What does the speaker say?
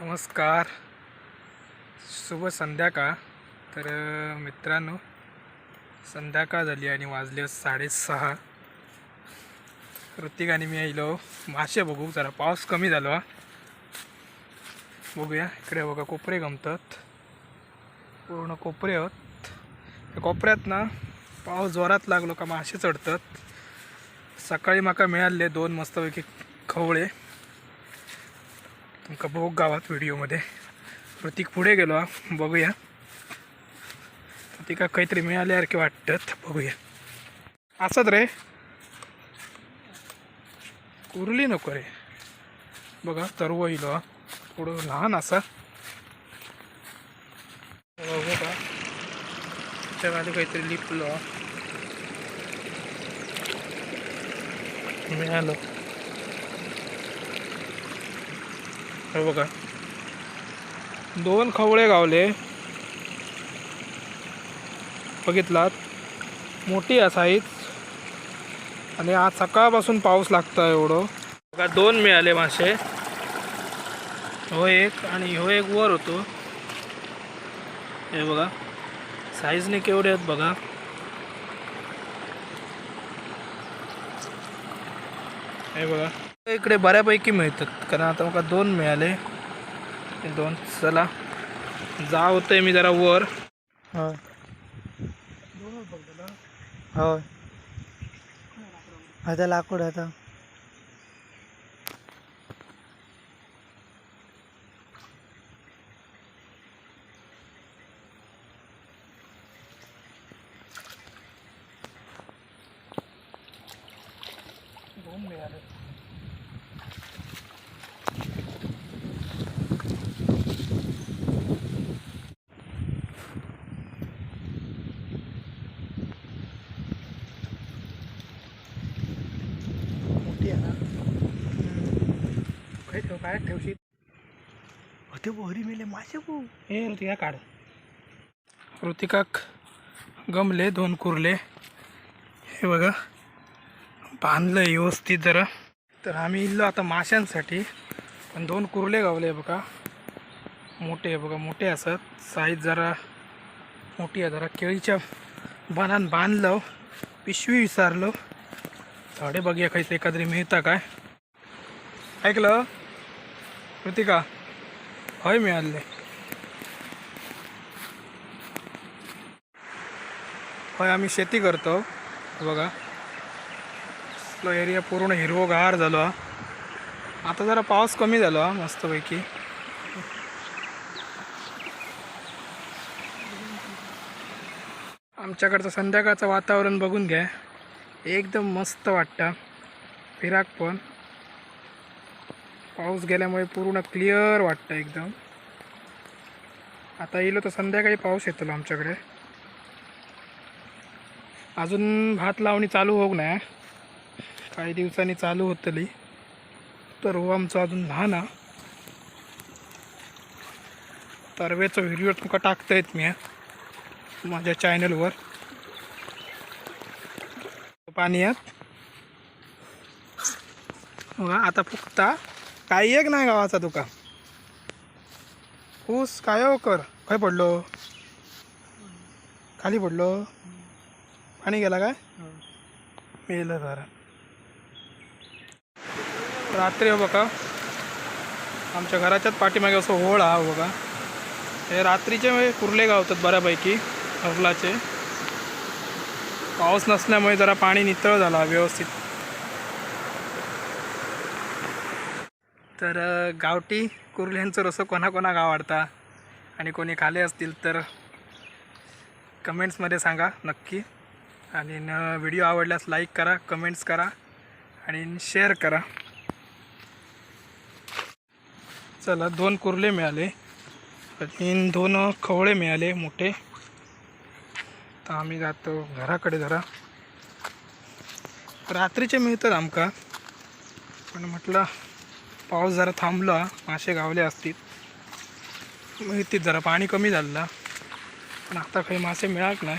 नमस्कार. शुभ संध्याकाळ. तर मित्रांनो संध्याकाळ झाली आणि वाजले साडेसहा. ऋतिक आणि मी आयलो मासे बघू जरा पाऊस कमी झालो. बघूया. इकडे बघा कोपरे गमतात. पूर्ण कोपरे आहेत. त्या कोपऱ्यात ना पाऊस जोरात लागलो का मासे चढतात. सकाळी माका मिळाले दोन मस्तपैकी खवळे. तुमका बघ गावात व्हिडिओमध्ये. प्रतीक पुढे गेलो हा. बघूया. तिका काहीतरी मिळाल्यासारखे वाटत बघूया. असत रे. कुरली नको रे. बघा तरव येलो थोडं लहान असा. बघू का. त्याच्याखाली काहीतरी लिपलो. मिळालं. हे बघा. दोन खवळे गावले. बघितलात? मोठी आहे साईज आणि आज सकाळपासून पाऊस लागतो एवढं. बघा दोन मिळाले मासे. हो एक आणि हो एक वर होतो. हे बघा. साईजने केवढे आहेत बघा. हे बघा. इकडे बऱ्यापैकी मिळतात. कारण आता मला दोन मिळाले. हे दोन. चला. जा होतंय मी जरा वर. होय. होय. आता लाकूड आता. दोन मिळाले. काय ठेव काय ठेवशी होते बोरी मेले मासे पू हे ऋतिका काढ. ऋतिकाक गमले दोन कुर्ले. हे बघा. बांधलं व्यवस्थित जरा. तर आम्ही इल्लो आता माशांसाठी. पण दोन कुर्ले गावले बघा. मोठे बघा मोठे असत. साईज जरा मोठी आहे जरा केळीच्या बाणान बांधलं. पिशवी विचारलं झाडे बघूया काहीतरी एखादी मिळता काय? ऐकलं? कृतिका हय मिळाले होय आम्ही शेती करतो. बघा. आपला एरिया पूर्ण हिरवोगार झालो हा. आता जरा पाऊस कमी झालो हा मस्तपैकी. आमच्याकडचं संध्याकाळचं वातावरण बघून घ्या. एकदम मस्त वाटतं. फिराक पण. पाऊस गेल्यामुळे पूर्ण क्लिअर वाटतं एकदम. आता येलो तर संध्याकाळी पाऊस येतो आमच्याकडे. अजून भात लावणी चालू होऊ नये. काही दिवसांनी चालू होतली. तर हो आमचं अजून लहान हा. तरवेचं व्हिडिओ तुमका टाकता येत मी माझ्या चॅनलवर पाणी यात आता फुकता काही एक नाही गावाचा तुका ऊस काय हो कर? खंय पडलो. खाली पडलो. पाणी गेला काय? मेलं जरा. रात्री हो बघा. आमच्या घराच्याच पाठीमागे असं होळ हा हो बघा. हे रात्रीचे म्हणजे कुर्ले गावतात बऱ्यापैकी हरलाचे पाऊस नसल्यामुळे जरा पाणी नितळ झाला व्यवस्थित. तर गावठी कुर्ल्यांचं रसं कोणाकोणाक आवडता आणि कोणी खाले असतील तर कमेंट्समध्ये सांगा नक्की. आणि न व्हिडिओ आवडल्यास लाईक करा कमेंट्स करा आणि शेअर करा. चला दोन कुर्ले मिळाले. आणि दोन खवळे मिळाले मोठे. तर आम्ही जातो घराकडे जरा. रात्रीचे मिळतात आमका. पण म्हटलं पाऊस जरा थांबला मासे गावले असतील. मिळतील जरा पाणी कमी झालं. पण आता काही मासे मिळाक नाही.